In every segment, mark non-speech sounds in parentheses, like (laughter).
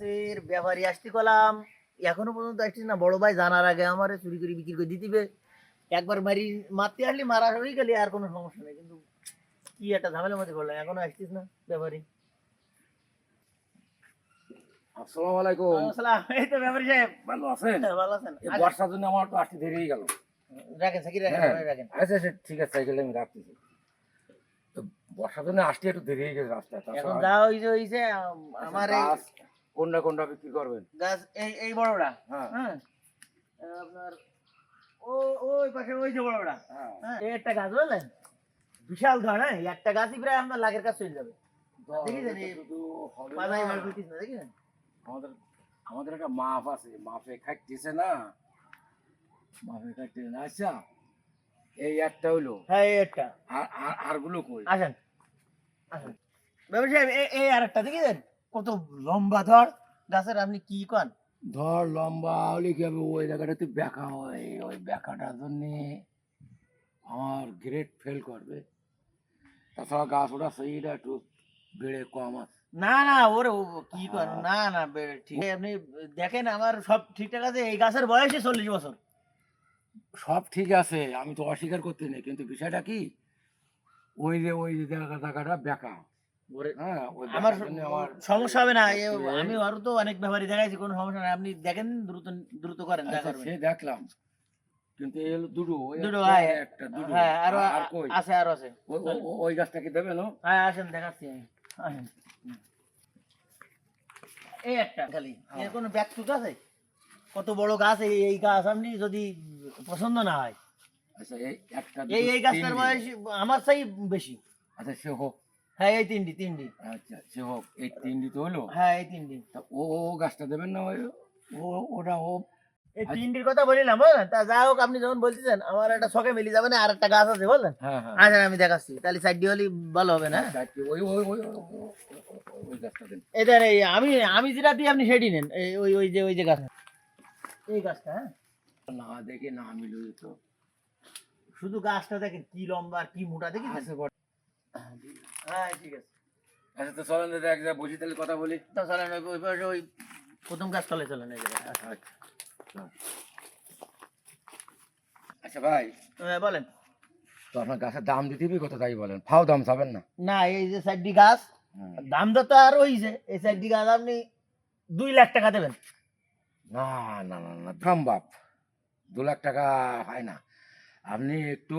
এর ব্যাপারী আসতে কলাম এখনও পর্যন্ত আসছিস না। বড় ভাই জানার আগে আমার চুরি করে বিক্রি করে দিতিবে একবার মারি মারতে আসলি মারা হয়ে গেলে আর কোনো সমস্যা নেই। কিন্তু কি একটা ঝামেলার মধ্যে করলাম এখনও আসছিস না ব্যাপারী। আসসালামু আলাইকুম। আসসালাম এই তো ব্যাপারী সাহেব। ভালো আছেন? ভালো আছেন। বর্ষার জন্য আমার তো আসতে দেরি গেল। রাখেন সাকি রাখেন হ্যাঁ। রাখেন। আচ্ছা আচ্ছা ঠিক আছে সাইকেলে আমি রাখতেছি। তো বর্ষার জন্য আসতে একটু দেরি হয়ে গেছে রাস্তা এখন যা হইছে হইছে আমার কোনটা কোনটা বিক্রি করবেন? গাছ এই এই বড়টা হ্যাঁ। হ্যাঁ। আপনার ও ওই পাশে ওই যে বড়টা হ্যাঁ। হ্যাঁ এই একটা গাছ বুঝলেন বিশাল ধর হ্যাঁ একটা গাছই প্রায় আপনার লাখের কাজ চলে যাবে। আমাদের আমাদের একটা মাপ আছে মাপে খাইতেছে না। মাপে খাইতেছে না আচ্ছা। এই একটা হলো হ্যাঁ এই একটা। আর আর- গুলো কই? আসেন। আসেন। সাহেব এই- এই আর একটা দেখেছেন? কত লম্বা ধর। গাছের আপনি কি কন? ধর লম্বা হলে কি হবে ওই জায়গাটাতে ব্যাকা হয় ওই ব্যাকাটার জন্যে আমার গ্রেড ফেল করবে। তাছাড়া গাছ ওটা সেইটা একটু বেড়ে কম আছে। না না ওরে কি কর? হ্যাঁ। না না ঠিক আপনি দেখেন আমার সব ঠিকঠাক আছে এই গাছের বয়সে চল্লিশ বছর। সব ঠিক আছে আমি তো অস্বীকার করতে নেই কিন্তু বিষয়টা কি? ওই যে ওই যে জায়গা জায়গাটা ব্যাকা। আমার সমস্যা হবে না আমি আরও তো অনেক ব্যাপারই দেখাইছি কোনো সমস্যা নাই আপনি দেখেন দ্রুত দ্রুত করেন আচ্ছা। সে দেখলাম। কিন্তু এই হলো দুটো দুটো, একটা, হ্যাঁ, দুটো হ্যাঁ আরও আছে আরও আছে। ওই- ওই- ওই- ওই গাছটা কি দেবে হ্যাঁ আসেন দেখাচ্ছি আসেন। এই একটা খালি হ্যাঁ। এর কোনো আছে? কত বড় গাছ এই গাছ আপনি যদি পছন্দ না হয়। আচ্ছা এই একটা এই এই গাছটার। বয়স আমার চাই বেশি। আচ্ছা সে হোক। হ্যাঁ এই তিনটি তিনটি। আচ্ছা সে হোক এই তিনটি তো হলো। হ্যাঁ এই তিনটি। তা ও গাছটা দেবেন না ওই ও ওটা ও। এই। তিনটির কথা বলিলাম বুঝলেন তা যা হোক আপনি যখন বলতেছেন আমার একটা শখে মিলে যাবে না আর একটা গাছ আছে বললেন? হ্যাঁ হ্যাঁ। আচ্ছা আমি দেখাচ্ছি। তাহলে সাইড দিয়ে হলে ভালো হবে না? আচ্ছা, ওই ওই ওই এদের এই আমি আমি যেটা দিই আপনি সেটি নেন। এই ওই ওই যে ওই যে গাছ। এই গাছটা হ্যাঁ? না দেখে না মিলুই তো। শুধু গাছটা দেখেন কি লম্বা আর কি মোটা দেখি আছে হ্যাঁ ঠিক আছে। আচ্ছা তো চলেন দাদা এক জায়গায় বসি তাহলে কথা বলি। তো চলেন ওই ওই পাশে ওই প্রথম গাছ তলে চলেন এই জায়গায়। আচ্ছা চল। আচ্ছা ভাই। হ্যাঁ, বলেন। তো আপনার গাছের দাম দিতে হবে কত তাই বলেন। ফাও দাম চাবেন না। না এই যে সাইডটি গাছ দাম তো আর হইছে এই সাইডটি গাছ আপনি দুই লাখ টাকা দেবেন। না না না না বাপ। দু লাখ টাকা হয় না। আপনি একটু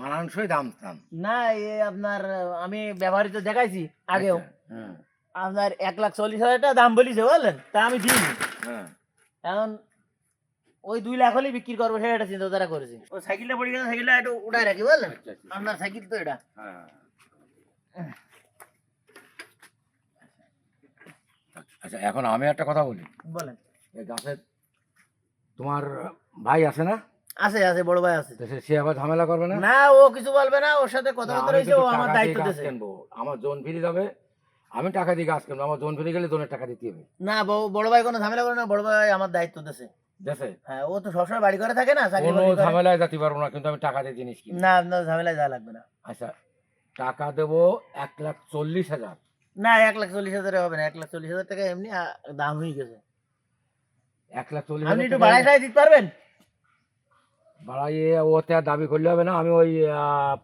মানানসই দাম চান। না এ আপনার আমি ব্যবহারিত দেখাইছি আগেও। আচ্ছা, হ্যাঁ। আপনার এক লাখ চল্লিশ হাজার টাকা দাম বলিছে বললেন তা আমি দিইনি। হ্যাঁ। এখন ওই দুই লাখ হলেই বিক্রি করব সেটা চিন্তাধারা করেছি। ওই সাইকেলটা পড়ে গেছে সাইকেলটা একটু উঠাই রাখি বললেন আচ্ছা আচ্ছা। আপনার সাইকেল তো এটা। হ্যাঁ। আচ্ছা এখন আমি একটা কথা বলি। বলেন। এই গাছের তোমার ভাই আছে না? আছে আছে বড় ভাই আছে। সে- আবার ঝামেলা করবে না? না ও কিছু বলবে না ওর সাথে কথা বলতে রয়েছে ও আমার দায়িত্ব দিয়েছে আমার জোন ফিরে যাবে আমি টাকা দিয়ে গাছ কিনবো আমার জোন ফিরে গেলে জোনের টাকা দিতে হবে। না বড় ভাই কোনো ঝামেলা করে না বড় ভাই আমার দায়িত্ব দিয়েছে হ্যাঁ ও তো সবসময় বাড়ি করে থাকে না কোনো। ঝামেলায় যেতে পারব না কিন্তু আমি টাকা দিয়ে জিনিস কিনি। না ঝামেলায় যাওয়া লাগবে না। আচ্ছা টাকা দেবো এক লাখ চল্লিশ হাজার। না এক লাখ চল্লিশ হাজারে হবে না এক লাখ চল্লিশ হাজার টাকা এমনি দাম হয়ে গেছে। এক লাখ চল্লিশ আপনি একটু বাড়াই দিতে পারবেন? বাড়াইয়ে ওতে আর দাবি করলে হবে না। আমি ওই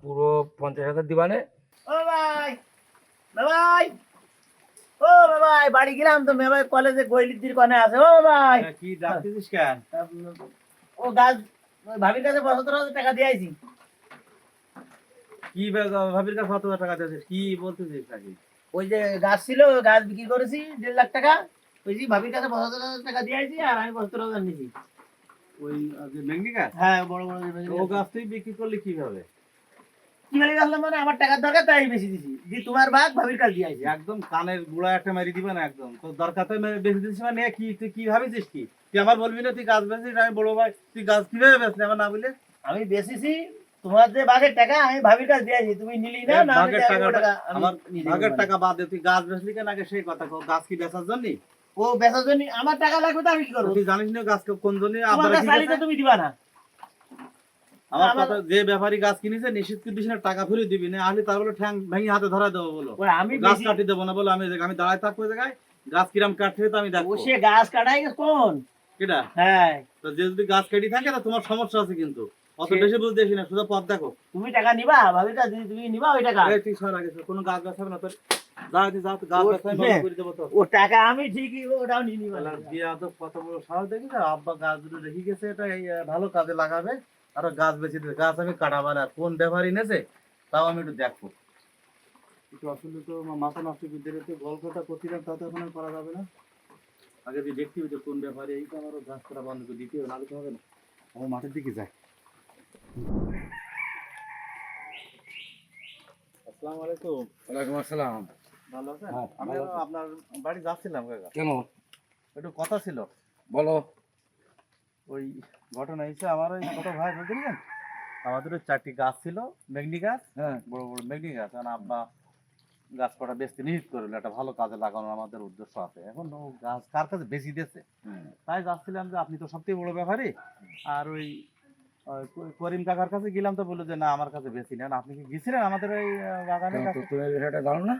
পুরো পঞ্চাশ হাজার দিবানে। ও ভাই ভাই ও ভাই বাড়ি গেলাম তো ভাই কলেজে গৈলিদ্দির কনে আছে। ও ভাই। কি ডাকতেছিস কেন? ও গাছ ভাবির কাছে পঁচাত্তর হাজার টাকা দিয়ে আইছি। কি বে- ভাবির কাছে কত টাকা দিয়েছিস কি বলতেছিস নাকি? ওই যে গাছ ছিল গাছ বিক্রি করেছি দেড় লাখ টাকা। ওই যে ভাবির কাছে পঁচাত্তর হাজার টাকা দিয়ে আইছি আর আমি পঁচাত্তর হাজার নিয়েছি ওই যে মেঘনি গাছ? হ্যাঁ বড় বড় ও গাছ। গাছ তুই বিক্রি করলি কীভাবে? কি বলে মানে? আমার টাকার দরকার তাই বেশি দিছি। যে তোমার ভাগ ভাবির কাছে দিয়ে একদম কানের গুড়া একটা মারি দিবে না একদম। তোর দরকার তো বেশি দিচ্ছিস মানে? কি তুই কি ভাবিছিস কি? তুই আমার বলবি না তুই গাছ বেচিস আমি বড় ভাই তুই গাছ কীভাবে বেচলি? আমার না বলে আমি বেশিছি তোমার যে বাঘের টাকা আমি ভাবির কাছে দিয়ে আইছি। তুমি নিলি না আমি টাকা আমার না। টাকা বাদ দে তুই গাছ বেচলি কেন? আগে সেই কথা গাছ কি বেচার জন্য? ও বেচার জন্য আমার টাকা লাগবে তো আমি কি করব? তুই জানিস না গাছ কোন জন্য তুমি দিবা না। আমার কথা যে ব্যাপারী গাছ কিনেছে নিশ্চিত করবি টাকা ফেরত দিবি না আসলে তার বলে ঠ্যাং ভেঙে হাতে ধরা দেবো বলো। আমি গাছ কাটি দেবো না বলো আমি আমি দাঁড়ায় থাকব জায়গায় গাছ কিরাম কাটছে তো আমি দেখব। সে গাছ কাটাই কোন? কেটা হ্যাঁ। তো যে যদি গাছ কেটে থাকে তো তোমার সমস্যা আছে কিন্তু। অত বেশি বুঝতে না শুধু পথ দেখো। তুমি টাকা নিবা ভাবিটা তুমি নিবা ওই টাকা। সর আগে কোনো গাছ গাছ হবে না তোর যাও তুই যাও তুই গাছ ও- গাছ আমি বন্ধ করে দেবো তো। ও টাকা আমি ঠিকই ওটাও নিয়ে নিবা। শালার বিয়া তো কত বড় সাহস দেখি আব্বা গাছ রেখে গেছে এটা ভালো কাজে লাগাবে আর গাছ বেঁচে দেবে। গাছ আমি কাটাবো না কোন ব্যাপারই নেছে তাও আমি একটু দেখব। একটু আসলে তো মাথা নষ্ট করে গল্পটা করছিলাম তা এখন করা যাবে না। আগে দিয়ে দেখতে হবে যে কোন ব্যাপারে এইটা আমারও গাছ করা বন্ধ করে দিতে হবে না। আমার মাঠের দিকে যায়। আসসালামু আলাইকুম। ওয়ালাইকুম আসসালাম। ভালো আছেন? হ্যাঁ, আমি আপনার বাড়ি যাচ্ছিলাম কাকা। কেন? একটু কথা ছিল। বলো। ওই ঘটনা হয়েছে আমার ওই ছোট ভাই বুঝলেন আমাদের ওই চারটি গাছ ছিল মেঘনি গাছ হ্যাঁ। বড় বড় মেঘনি গাছ। কারণ আব্বা গাছ কটা বেচতে নিহিত করল একটা ভালো কাজে লাগানোর আমাদের উদ্দেশ্য আছে। এখন ও গাছ কার কাছে বেশি দিয়েছে? তাই যাচ্ছিলাম যে আপনি তো সবথেকে বড় ব্যাপারী। আর ওই করিম কাকার কাছে গেলাম তো বলল যে না আমার কাছে বেশি নেন। আপনি কি গেছিলেন আমাদের ওই বাগানের কাছে? তুমি বিষয়টা জানো না?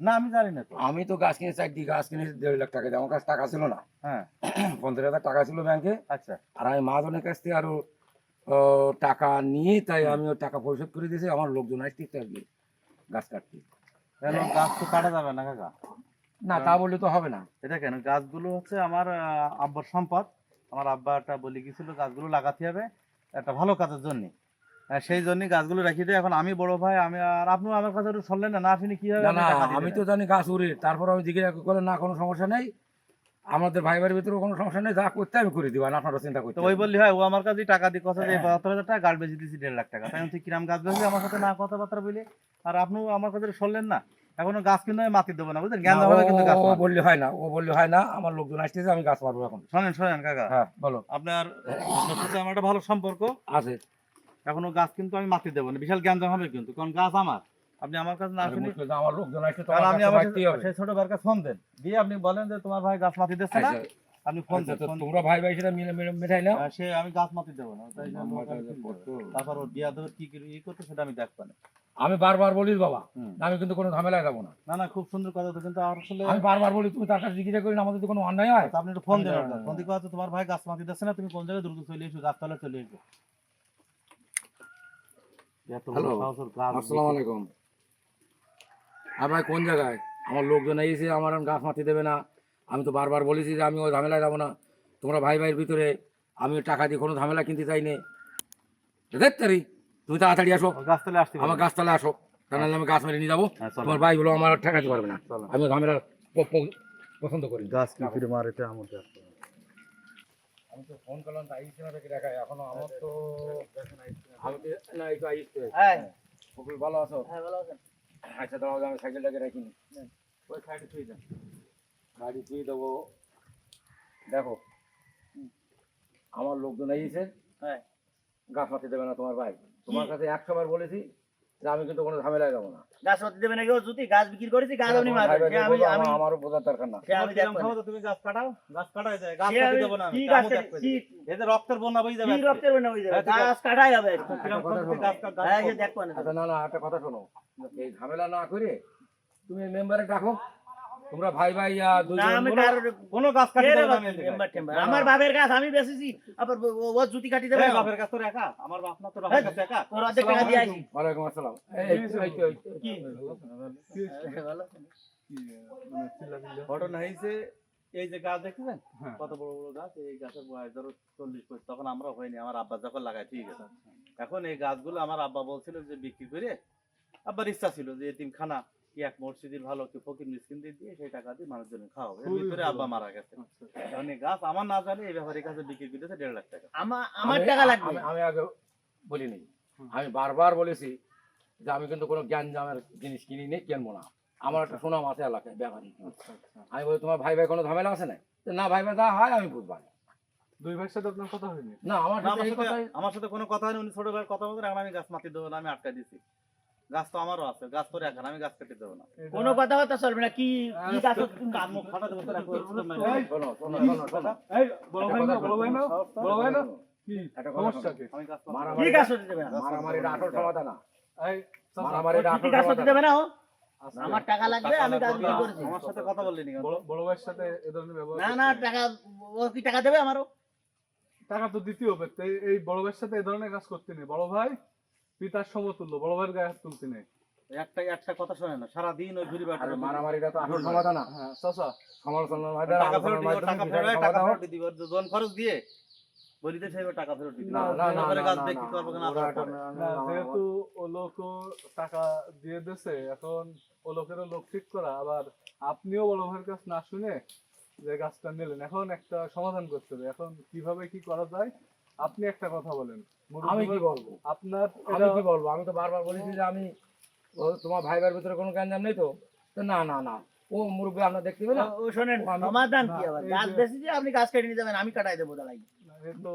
না আমি জানি না তো। আমি তো গাছ কিনে চারটি গাছ কিনেছি দেড় লাখ টাকা দিয়ে। আমার কাছে টাকা ছিল না। হ্যাঁ। (clears throat) পঞ্চাশ হাজার টাকা ছিল ব্যাংকে। আচ্ছা। আর আমি মহাজনের কাছ থেকে আরও টাকা নিয়ে তাই আমি ওই টাকা পরিশোধ করে দিয়েছি। আমার লোকজন আসছে আর কি গাছ কাটতে। কেন গাছ তো কাটা যাবে না কাকা? না তা বললে তো হবে না। এটা কেন? গাছগুলো হচ্ছে আমার আব্বার সম্পদ। আমার আব্বা একটা বলে গেছিল গাছগুলো লাগাতে হবে একটা ভালো কাজের জন্য। সেই জন্য গাছগুলো রেখে দিয়ে। এখন আমি বড় ভাই আমি আর আপনিও আমার কাছে একটু শুনলেন না না শুনি কি হবে না আপনি না টাকা দিলেন? আমি তো জানি গাছ উড়ে তারপর আমি জিজ্ঞাসা করলে না কোনো সমস্যা নেই আমাদের ভাই ভাইয়ের ভিতরে কোনো সমস্যা নেই যা করতে আমি করে দিব আর আপনারা চিন্তা করতে ওই বললি হয় ও আমার কাছে টাকা দিয়ে কথা দিয়ে বাহাত্তর হাজার টাকা গাছ বেঁচে দিয়েছি দেড় লাখ টাকা। তাই তুই কিরাম গাছ বেঁচে আমার সাথে না কথাবার্তা বলে আর আপনিও আমার কাছে শুনলেন না এখনও গাছ কিন্তু আমি মাতি দেবো না বুঝলেন? জ্ঞান না, হবে কিন্তু গাছ ও। বললে হয় না ও বললে হয় না আমার লোকজন আসতেছে আমি গাছ পারব এখন। শোনেন শোনেন কাকা। হ্যাঁ বলো। আপনার আপনার সাথে আমার একটা ভালো সম্পর্ক। আছে। এখনও গাছ কিন্তু আমি মাতি দেবো না। বিশাল জ্ঞান হবে কিন্তু কারণ গাছ আমার। আপনি আমার কাছে না শুনি আমার লোকজন আসছে তো কারণ আমার আপনি আমার সেই ছোট ভাইয়ের কাছে ফোন দেন। দিয়ে আপনি বলেন যে তোমার ভাই গাছ মাতি দিচ্ছে না আচ্ছা, আপনি ফোন আচ্ছা, দেন। তো তোমরা ভাই ভাই সেটা মিলে মিলে মেটাই নাও। আহ, সে আমি গাছ মাতি দেবো না। তাই। তারপর ওর বিয়া দেওয়ার কি কি করতে সেটা আমি দেখব না। আমি বারবার বলিস বাবা আমি কিন্তু কোনো ঝামেলায় যাব না। না না খুব সুন্দর কথা তো কিন্তু আসলে আমি বারবার বলি তুমি তার কাছে জিজ্ঞাসা করি না আমাদের তো কোনো অন্যায় হয়? তা আপনি একটু ফোন দেন ফোন দিয়ে কথা তোমার ভাই গাছ মাতি দিচ্ছে না তুমি কোন জায়গায় দ্রুত চলে এসো গাছতলা চলে এসো। হ্যালো। সাহস ওর গাছ আসসালামু আলাইকুম। আর ভাই কোন জায়গায়? আমার লোকজন এসে আমার গাছ মাটি দেবে না। আমি তো বারবার বলেছি যে আমি ওই ঝামেলায় যাব না। তোমরা ভাই ভাইয়ের ভিতরে আমি টাকা দিয়ে কোনো ঝামেলা কিনতে চাই নে। দেখতারি তুমি তাড়াতাড়ি আসো। গাছতলা আসতে আমার গাছতলা আসো। তা নাহলে আমি গাছ মেরে নিয়ে যাব। হ্যাঁ। তোমার ভাইগুলো আমার আর ঠেকাতে পারবে না। আমি ঝামেলা পছন্দ করি। গাছ ফিরে মারিতে আমার আমি তো ফোন করলাম তাই এখনও আমার তো আমি তো না একটু তো হ্যাঁ। খুবই ভালো আছো? হ্যাঁ ভালো আছেন আচ্ছা আমি সাইকেলটাকে রাখিনি ওই শুয়ে যান গাড়ি দেবো। দেখো আমার লোকজন এসেছে। হ্যাঁ। গাছ মাটি দেবে না তোমার ভাই। তোমার কাছে একশো বার বলেছি আমি কিন্তু কোনো ঝামেলায় যাব না। গাছ দেবে যদি গাছ বিক্রি করেছি গাছ আপনি মারবেন। আমি আমি আমারও বোঝার দরকার না। আমি। ক্ষমতা তুমি গাছ কাটাও গাছ কাটাই যায় গাছ কাটি দেবো না আমি কি গাছ কি এই রক্তের বন্যা বই যাবে কি রক্তের বন্যা হয়ে যাবে। হ্যাঁ। গাছ কাটাই যাবে। গাছ কাট- গাছ হ্যাঁ এই যে কাট- দেখব না। আচ্ছা না না একটা কথা শোনো। এই ঝামেলা না করে তুমি মেম্বারে ডাকো। তোমরা ভাই ভাই কোনো গাছ কাটি। আমার বাপের গাছ আমি বেচেছি আবার ও- জুতি কাটি দেবে। বাপের কাছ তো একা? আমার বাপ না তো হ্যাঁ, বাপের কাছে একা? তোর অর্ধেক টাকা দিয়ে আসি ওয়ালাইকুম আসসালাম। এই। কি? ঘটনা হয়েছে যে গাছ দেখতেছেন কত বড় বড় গাছ? এই গাছের বয়স ধরো চল্লিশ তখন আমরা হয়নি আমার আব্বা যখন লাগাই ঠিক আছে। এখন এই গাছগুলো আমার আব্বা বলছিল যে বিক্রি করে আব্বার ইচ্ছা ছিল যে এতিম খানা কি এক মসজিদের ভালো কি ফকির মিসকিন দিয়ে সেই টাকা দিয়ে মানুষজন খাওয়াবো। এর ভিতরে আব্বা মারা গেছে। এই গাছ আমার না জানি এই ব্যাপারে গাছে বিক্রি করেছে দেড় লাখ টাকা। আমা- আমার আমি- টাকা লাগবে। আমি- আগে বলিনি। আমি বারবার বলেছি যে আমি কিন্তু কোনো জ্ঞান জামের জিনিস কিনি নি কিনবো না। আমার একটা সুনাম আছে এলাকায় ব্যাপারী। আমি বলি তোমার ভাই ভাই কোনো ঝামেলা আছে না না ভাই ভাই যা হয় আমি বুঝব দুই ভাইয়ের সাথে আপনার কথা হয়নি? না আমার সাথে আমার সাথে আমার কোনো কথা হয়নি উনি ছোট ভাইয়ের কথা বলতে আমি গাছ মাটি দেবো না আমি আটকা দিছি গাছ তো আমারও আছে গাছ তো এখন আমি গাছ কেটে দেবো না। কোনো চলবে না কি কি গাছ তোরা আমার টাকা লাগবে আমি কাজ বিক্রি না, করেছি। আমার সাথে কথা বললি? বড় ভাইয়ের সাথে এ ধরনের না না টাকা ও কি টাকা দেবে আমারও? টাকা তো দিতে হবে। এই- এই বড় ভাইয়ের সাথে এই ধরনের কাজ করতে নেই। বড় ভাই পিতার সমতুল্য বড় ভাইয়ের গায়ে হাত তুলতে নেই। একটা একটা কথা শোনে না সারাদিন ওই ঘুরি মারামারিটা তো আসল সমাধান না। হ্যাঁ চাচা টাকা ফেরত মাধ্যমে দিব টাকা ফেরত টাকা ফেরত দিব জন খরচ দিয়ে বলিতে টাকা ফেরত দিবি। না না না বিক্রি না, করব। না, যেহেতু ও লোকও টাকা দিয়ে দিছে এখন ও লোকেরও লোক ঠিক করা। আবার আপনিও বড় ভাইয়ের কাছ না শুনে যে গাছটা নিলেন এখন একটা সমাধান করতে হবে। এখন কীভাবে কি করা যায় আপনি একটা কথা বলেন। আমি কি বলব আপনার আমি কি বলব আমি তো বারবার বলেছি যে আমি তোমার ভাই ভাইয়ের ভিতরে কোনো গ্যাঞ্জাম নেই তো না না না ও মুরব্বী আপনার দেখতে না ও শোনেন সমাধান কি আবার গাছ বেশি দিয়ে আপনি গাছ কেটে নিয়ে যাবেন আমি কাটাই দেবো তো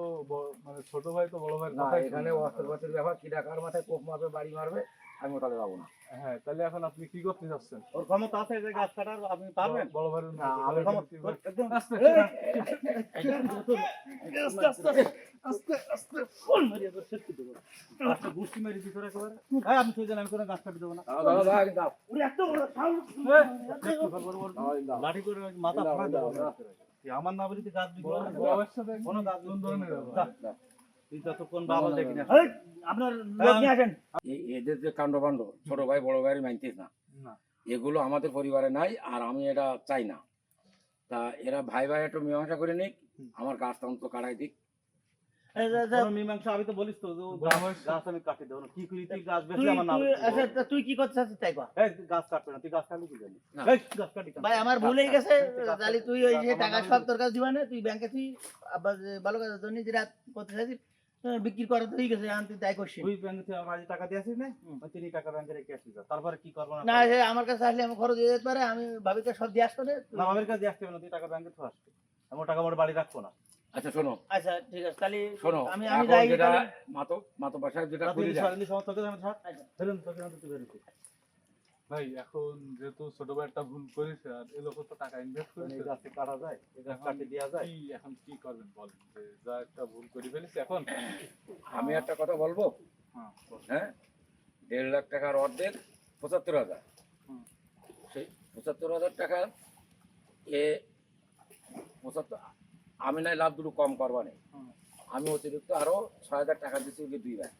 মানে ছোট ভাই তো বড় না এখানে অস্ত্র পাতির ব্যাপার কি কার মাথায় কোপ মারবে বাড়ি মারবে আমি ওটাতে যাব না হ্যাঁ তাহলে এখন আপনি কি করতে যাচ্ছেন ওর ক্ষমতা আছে যে গাছ কাটার আপনি পারবেন বড় ভাইয়ের না, আমি ক্ষমতা- ভাইয়ের কি- একদম আস্তে আস্তে। আস্তে গাছটা গুষ্টি মেরে দিতে একেবারে। এই, আমি সেই জন্য আমি কোনো গাছ কাটি দেবো না। দাও, দাও। ওরে এত বড় সাউন্ড। লাঠি করে মাথা দাও, ফাড়া দাও, তুই আমার না বলি তুই গাছ সাথে কোনো গাছ কোন ধরনের যা, তুই ততক্ষণ বাবা দেখি না আপনার লোক নিয়ে আসেন। এদের যে কাণ্ড কাণ্ড ছোট ভাই বড় ভাই মানতিস না। এগুলো আমাদের পরিবারে নাই আর আমি এটা চাই না। তা এরা ভাই ভাই একটু মীমাংসা করে নিক। আমার গাছ তখন তো কাটাই দিক এই যে- যে- কোনো মীমাংসা আমি তো বলিস তো যে ও বড় গাছ- আমি কাটি দেবো কি করি? তুই গাছ বেশি আমার না আচ্ছা, তুই কি করতে তাই কর। গাছ কাটবে না তুই গাছ কাটবি কি জানি গাছ কাটি ভাই আমার ভুল গেছে তাহলে তুই ওই যে টাকা নাম সব তোর কাছে দিবা না তুই ব্যাংকে তুই ভালো কাজের জন্য যেটা করতে চাইছিস বিক্রি করা তো হয়ে গেছে তাই ব্যাংকে তুই আমার টাকা দিয়েছিস না ওই তিনি টাকা ব্যাংকে রেখে আসিস। তারপরে কি করব না না সে আমার কাছে আসলে আমি খরচ দিয়ে যেতে পারে আমি ভাবিকে সব দিয়ে আসতে না। মামের কাছে দিয়ে আসতে হবে না তুই টাকা ব্যাংকে তো আসবে। আমি টাকা বাড়ি রাখব না। আচ্ছা শোনো। আচ্ছা ঠিক আছে তাহলে শোনো আমি আমি যাই যেটা। মাতো মাতো বাসায় যেটা করি যায় সারাদিন সমস্ত তোকে আমি আচ্ছা। ফেরুন তোকে আমি তুই বেরোতে ভাই এখন যেহেতু ছোট ভাই একটা ভুল করেছে আর এ লোক তো টাকা ইনভেস্ট এই করেছে গাছকে কাটা যায় এই গাছ কাটি দেওয়া যায়। কি এখন কি করবেন বলেন? যে যা একটা ভুল করে ফেলেছি এখন আমি একটা কথা বলব? হ্যাঁ হ্যাঁ? দেড় লাখ টাকার অর্ধেক পঁচাত্তর হাজার। সেই পঁচাত্তর হাজার টাকা এ পঁচাত্তর আমি নাই লাভ দুটো কম করবা নেই। আমি অতিরিক্ত আরও ছয় হাজার টাকা দিচ্ছি ওকে দুই ভাই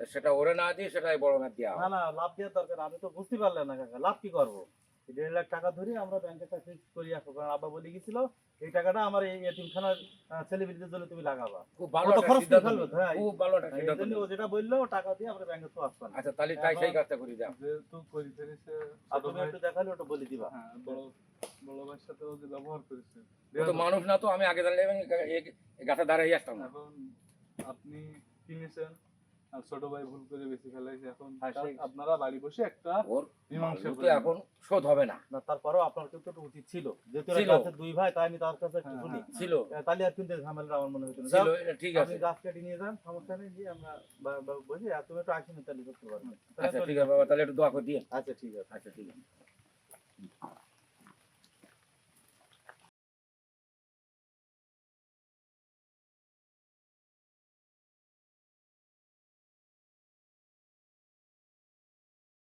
সেটা ওরে না দিয়ে সেটাই বড় ম্যাচ দেওয়া না না লাভ দেওয়ার দরকার আমি তো বুঝতে পারলাম না কাকা লাভ কি করব? দেড় লাখ টাকা ধরে আমরা ব্যাংকে চাকরি করি আসব কারণ আব্বা বলে গেছিল এই টাকাটা আমার এই এতিমখানার ছেলেমেয়েদের জন্য তুমি লাগাবা। খুব ভালো একটা খরচ করে ফেলবে, হ্যাঁ। খুব ভালো জন্য ও যেটা বলল ও টাকা দিয়ে আমরা ব্যাংকে তো আসব আচ্ছা তাহলে তাই সেই কাজটা করি যাও। যেহেতু করে ফেলেছে আর তুমি একটু দেখালে ওটা বলে দিবা। হ্যাঁ বড় বড় সাথেও যে ব্যবহার করেছে ও তো মানুষ না তো আমি আগে জানলে গাছে দাঁড়াই আসতাম। না এখন আপনি কিনেছেন আর ছোট ভাই ভুল করে বেশি ফেলাইছে এখন হ্যাঁ, আপনারা বাড়ি বসে একটা মীমাংসা তো এখন শোধ হবে না। না তারপরেও আপনার কিন্তু একটু উচিত ছিল। যেহেতু এরা দুই ভাই তাই আমি তার কাছে একটু হ্যাঁ, শুনি। হ্যাঁ। ছিল। তাহলে আর কিন্তু এই ঝামেলাটা আমার মনে হতো ছিল ঠিক আছে। গাছ কেটে নিয়ে যান সমস্যা নেই আমরা বসে আর তুমি একটু তাহলে করতে পারবেন আচ্ছা ঠিক আছে বাবা তাহলে একটু দোয়া করে দিয়ে। আচ্ছা ঠিক আছে। আচ্ছা ঠিক আছে।